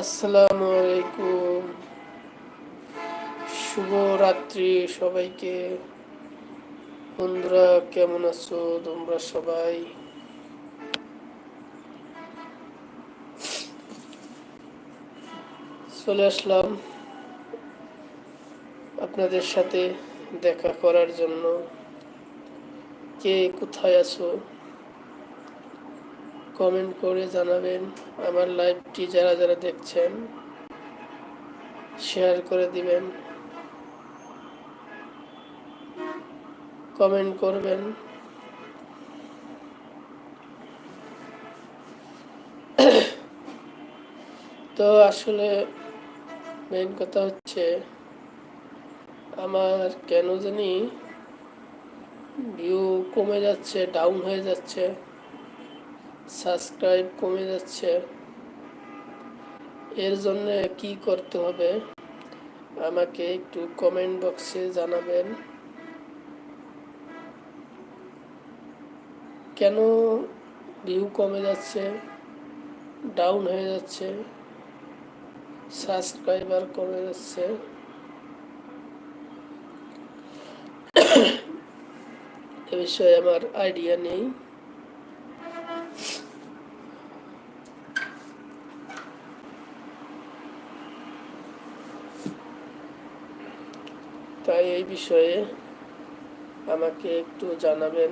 আসসালামু আলাইকুম। শুভ রাত্রি সবাইকে। বন্ধুরা, কেমন আছো? তোমরা সবাই? চলে আসলাম আপনাদের সাথে দেখা করার জন্য। কে কোথায় আছো? কমেন্ট করে জানাবেন আমার লাইভটি যারা যারা দেখছেন, শেয়ার করে দিবেন, কমেন্ট করবেন। তো আসলে মেন কথা হচ্ছে, আমার কেন জানি ভিউ কমে যাচ্ছে ডাউন হয়ে যাচ্ছে। সাবস্ক্রাইব কমে যাচ্ছে। এর জন্য কি করতে হবে? আমাকে একটু কমেন্ট বক্সে জানাবেন। কেন ভিউ কমে যাচ্ছে? ডাউন হয়ে যাচ্ছে। সাবস্ক্রাইবার কমে যাচ্ছে। এ বিষয়ে আমার আইডিয়া নেই তাই এই বিষয়ে আমাকে একটু জানাবেন।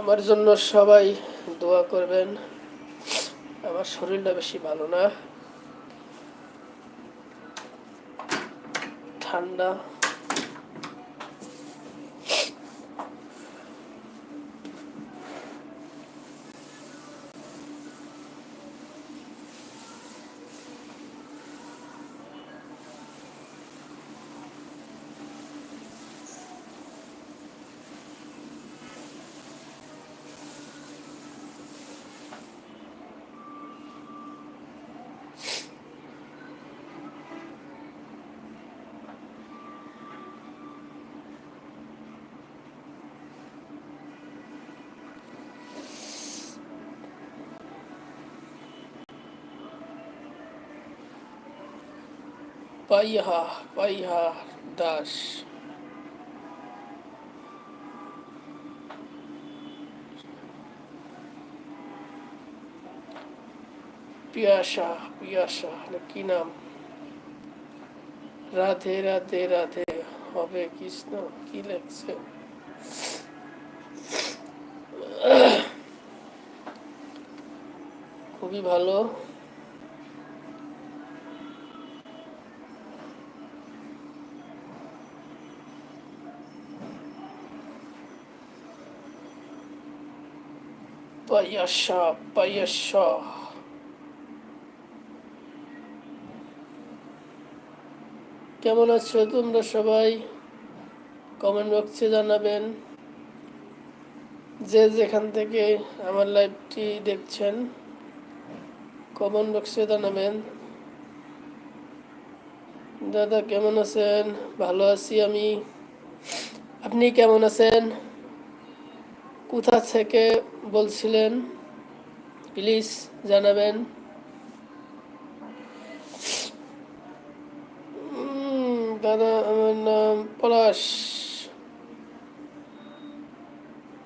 আমার জন্য সবাই দোয়া করবেন। আমার শরীরটা বেশি ভালো না। ঠান্ডা। পাইহা পাইহা দাস পিয়াসা পিয়াসা কি নাম? রাধে রাধে রাধে, হবে কৃষ্ণ, কি লেখছে? খুবই ভালো। পায়াসা পায়াসা কেমন আছো তোমরা সবাই? কমেন্ট বক্সে জানাবেন। যে যেখান থেকে আমার লাইভটি দেখছেন কমেন্ট বক্সে জানাবেন। দাদা, কেমন আছেন? ভালো আছি আমি। আপনি কেমন আছেন? কোথা থেকে বলছিলেন, প্লিজ জানাবেন। দাদা, আমার নাম পলাশ।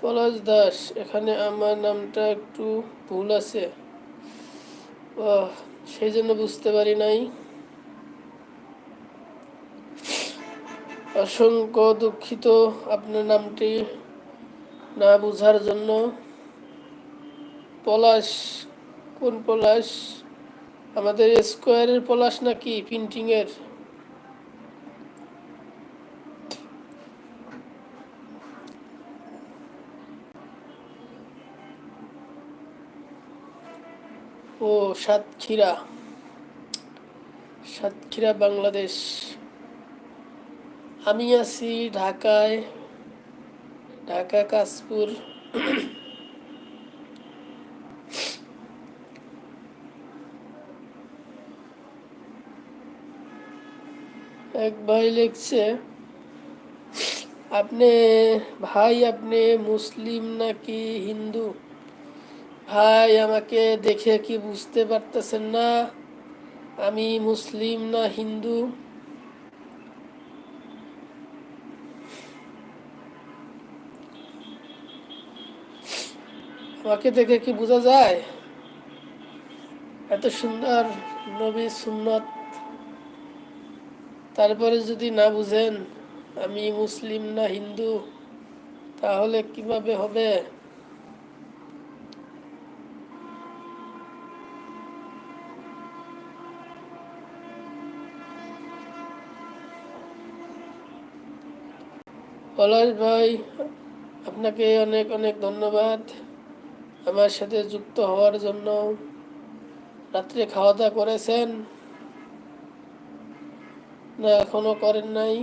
পলাশ দাস, এখানে আমার নামটা একটু ভুল আছে। সেই জন্য বুঝতে পারি নাই। অসংখ্য দুঃখিত আপনার নামটি না বুঝার জন্য। পলাশ? কোন পলাশ? আমাদের স্কোয়ারের পলাশ নাকি প্রিন্টিংয়ের? ও, সাতক্ষীরা। সাতক্ষীরা, বাংলাদেশ। আমি আছি ঢাকায়, ঢাকা, কাশপুর। এক ভাই লিখছে, আপনি ভাই, আপনি মুসলিম নাকি হিন্দু? ভাই, আমাকে দেখে কি বুঝতে পারতেছেন না? আমি মুসলিম না হিন্দু? আমাকে দেখে কি বোঝা যায়? এত সুন্দর নবী সুন্নত তারপরে যদি না বুঝেন, আমি মুসলিম না হিন্দু, তাহলে কীভাবে হবে? পলাশ ভাই, আপনাকে অনেক অনেক ধন্যবাদ আমার সাথে যুক্ত হওয়ার জন্য। রাত্রে খাওয়া দাওয়া করেছেন। না, এখনও করেন নাই।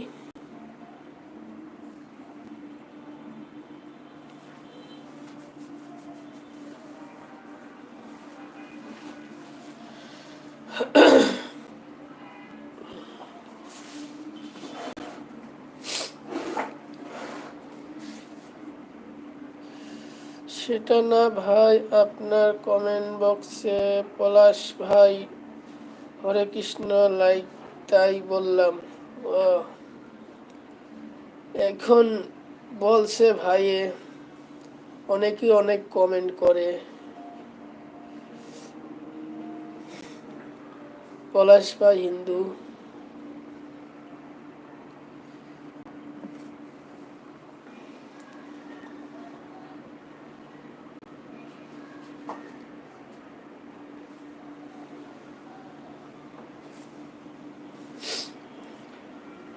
সেটা না ভাই, আপনার কমেন্ট বক্সে পলাশ ভাই, হরে কৃষ্ণ লাইক তাই বললাম এখন বলছে ভাইয়ে অনেকেই অনেক কমেন্ট করে। পলাশ বা হিন্দু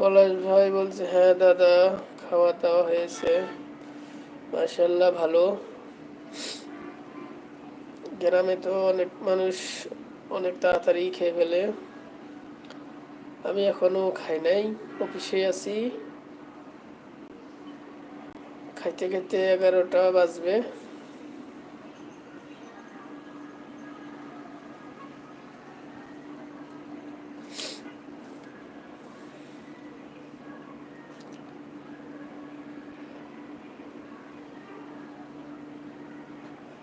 পলাশ ভাই বলছে হ্যাঁ দাদা, খাওয়া দাওয়া হয়েছে। মাসাল্লাহ ভালো। গ্রামে তো অনেক মানুষ অনেক তাড়াতাড়ি খেয়ে ফেলে। আমি এখনও খাই নাই, অফিসে আছি। খাইতে খাইতে এগারোটা বাজবে।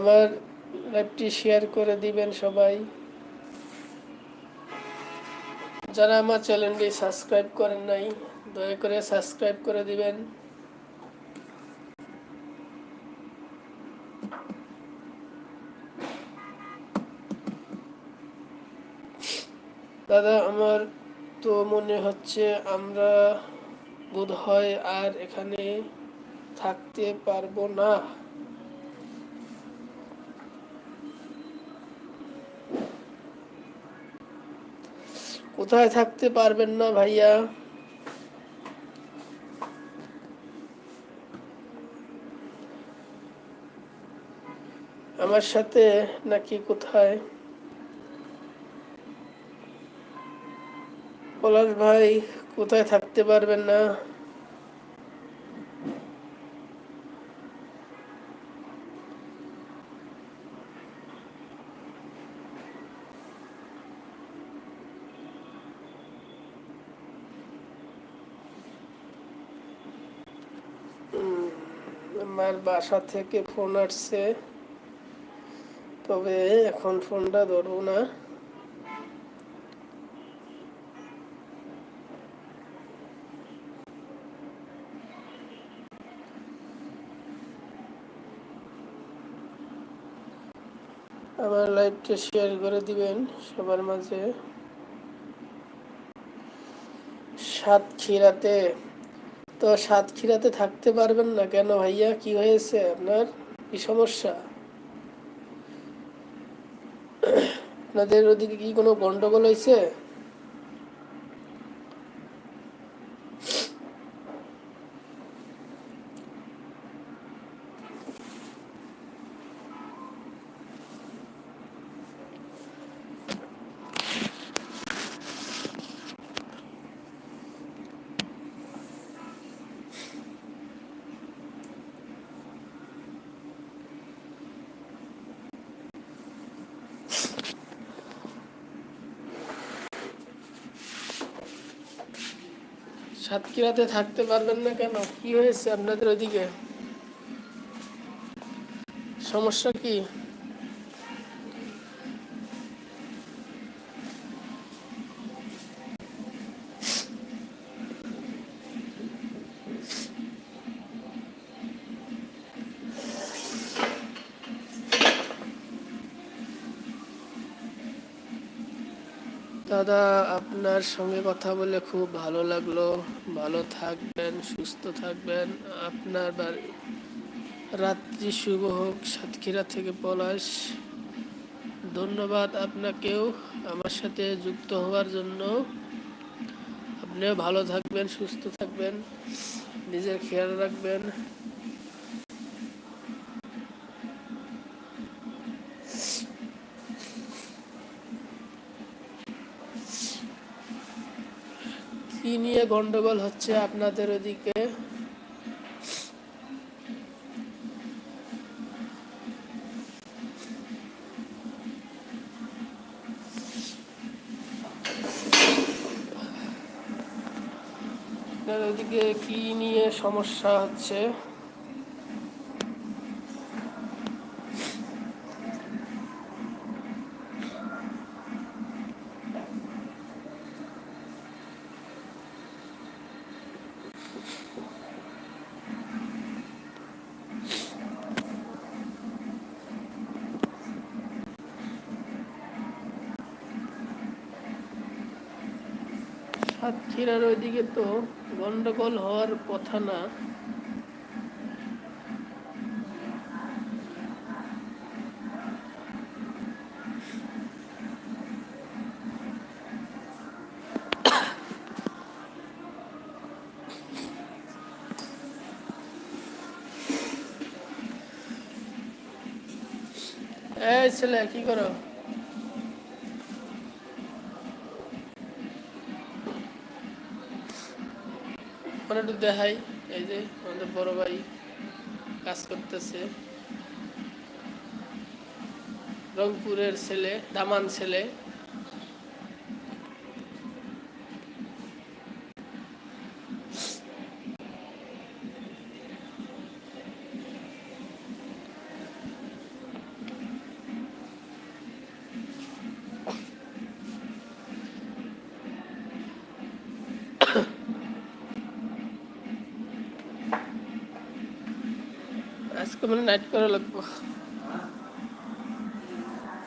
আমার লাইভটি শেয়ার করে দিবেন সবাই। যারা আমার চ্যানেলটি সাবস্ক্রাইব করেন নাই, দয়া করে সাবস্ক্রাইব করে দিবেন। দাদা, আমার তো মনে হচ্ছে আমরা বোধহয় আর এখানে থাকতে পারব না। কোথায় থাকতে পারবেন না ভাইয়া? আমার সাথে নাকি কোথায়? পলাশ ভাই, কোথায় থাকতে পারবেন না? আমার বাসা থেকে ফোন আসছে। তবে এখন ফোনটা ধরবো না। আমার লাইভটা শেয়ার করে দিবেন সবার মাঝে। সাতক্ষীরাতে তো সাতক্ষীরাতে থাকতে পারবেন না। কেন ভাইয়া? কি হয়েছে আপনার? কি সমস্যা? আপনাদের ওদিকে কি কোনো গন্ডগোল হয়েছে? সাতক্ষীরাতে থাকতে পারবেন না কেন? কি হয়েছে আপনাদের ওদিকে? সমস্যা কি? দাদা আপনার সঙ্গে কথা বলে খুব ভালো লাগল। ভালো থাকবেন, সুস্থ থাকবেন। আপনার বাড়ি রাত্রি শুভ হোক, সাতক্ষীরা থেকে পলাশ। ধন্যবাদ আপনাকেও আমার সাথে যুক্ত হওয়ার জন্য। আপনিও ভালো থাকবেন, সুস্থ থাকবেন। নিজের খেয়াল রাখবেন। কি নিয়ে গন্ডগোল হচ্ছে আপনাদের ওদিকে? ওদিকে কি নিয়ে সমস্যা হচ্ছে? সাতক্ষীরার ওইদিকে তো গন্ডগোল হওয়ার কথা না। এই ছেলে কি করো? দেখাই এই যে আমাদের বড় ভাই কাজ করতেছে। রংপুরের ছেলে দামান ছেলে। মানে নাইট করা লাগবো।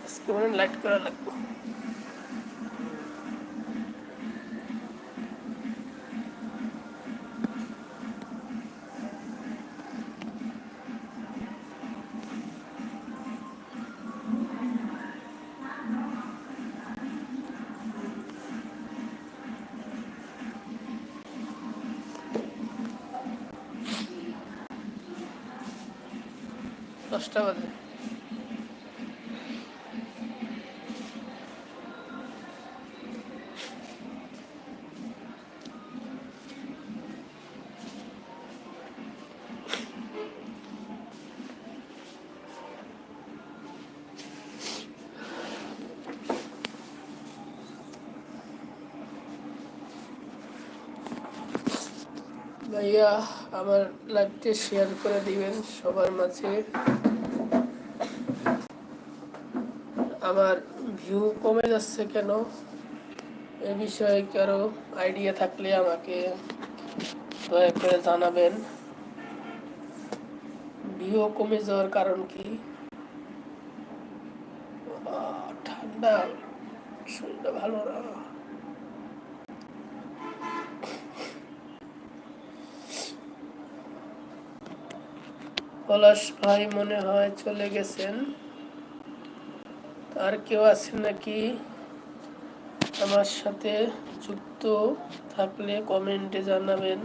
আজকে মানে লাইট করা লাগবো। দশটা বাজে ভাইয়া আমার লাইভটি শেয়ার করে দিবেন সবার মাঝে। আমার ভিউ কমে যাচ্ছে কেন? এ বিষয়ে কারও আইডিয়া থাকলে আমাকে দয়া করে জানাবেন। ভিউ কমে যাওয়ার কারণ কি? ঠান্ডা। শরীরটা ভালো না। পলাশ ভাই মনে হয় চলে গেছেন। আর কেউ আছে নাকি? আমার সাথে যুক্ত থাকলে কমেন্টে জানাবেন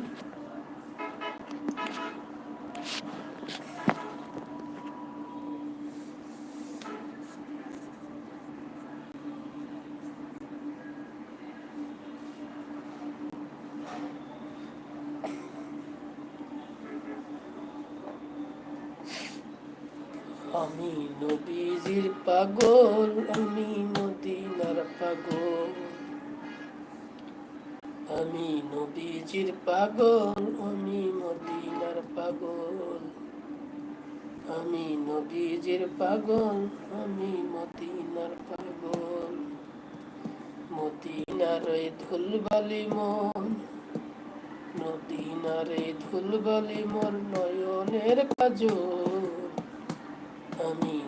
আমি নবীজির পাগল, আমি মদিনার পাগল। আমি নবীজির পাগল, আমি মদিনার পাগল। আমি নবীজির পাগল, আমি মদিনার পাগল। মদিনার ধুলবালি মন নদিনার এই ধুলবালি মোর নয়নের কাজল। আমি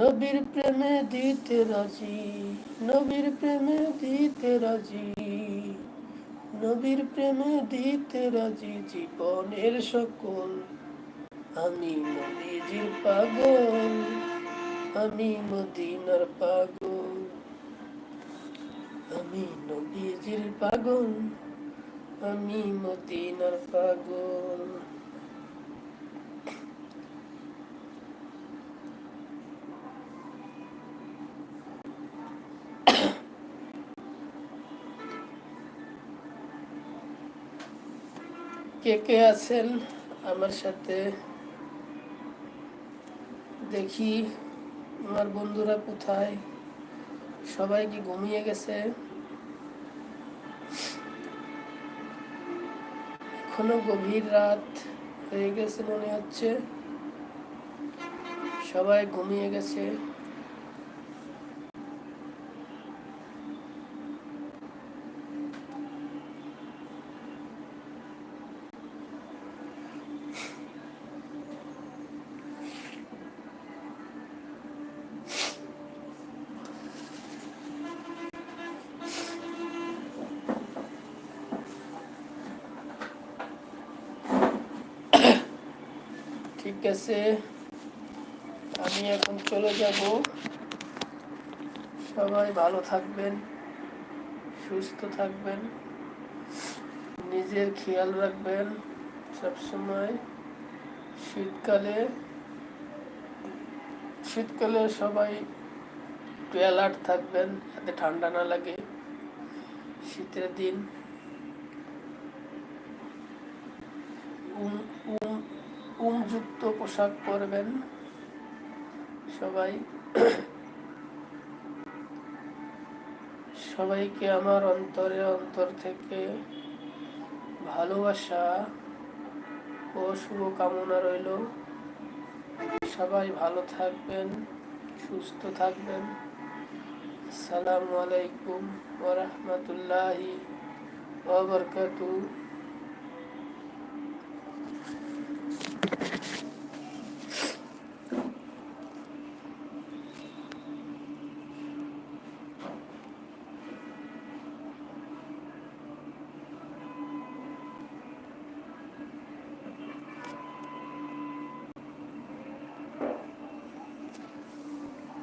নবীর প্রেমে দিতে রাজি, নবীর প্রেমে দিতে রাজি, নবীর প্রেমে দিতে রাজি জীবনের সকল। আমি নবীজির পাগল, আমি মদিনার পাগল। আমি নবীজির পাগল, আমি মদিনার পাগল। কে কে আছেন? আমার সাথে দেখি, আমার বন্ধুরা কোথায়? সবাই কি ঘুমিয়ে গেছে? এখনও গভীর রাত হয়ে গেছে মনে হচ্ছে। সবাই ঘুমিয়ে গেছে। আছে আমি এখন চলে যাব। সবাই ভালো থাকবেন, সুস্থ থাকবেন, নিজের খেয়াল রাখবেন সবসময়। শীতকালে শীতকালে সবাই একটু অ্যালার্ট থাকবেন, যাতে ঠান্ডা না লাগে শীতের দিন। উম পোশাক পরবেন। সবাই, সবাইকে আমার অন্তরে, অন্তর থেকে ভালোবাসা ও শুভকামনা রইল। সবাই ভালো থাকবেন, সুস্থ থাকবেন। আসসালামু আলাইকুম ওরহমতুল্লাহি ওবরকাতু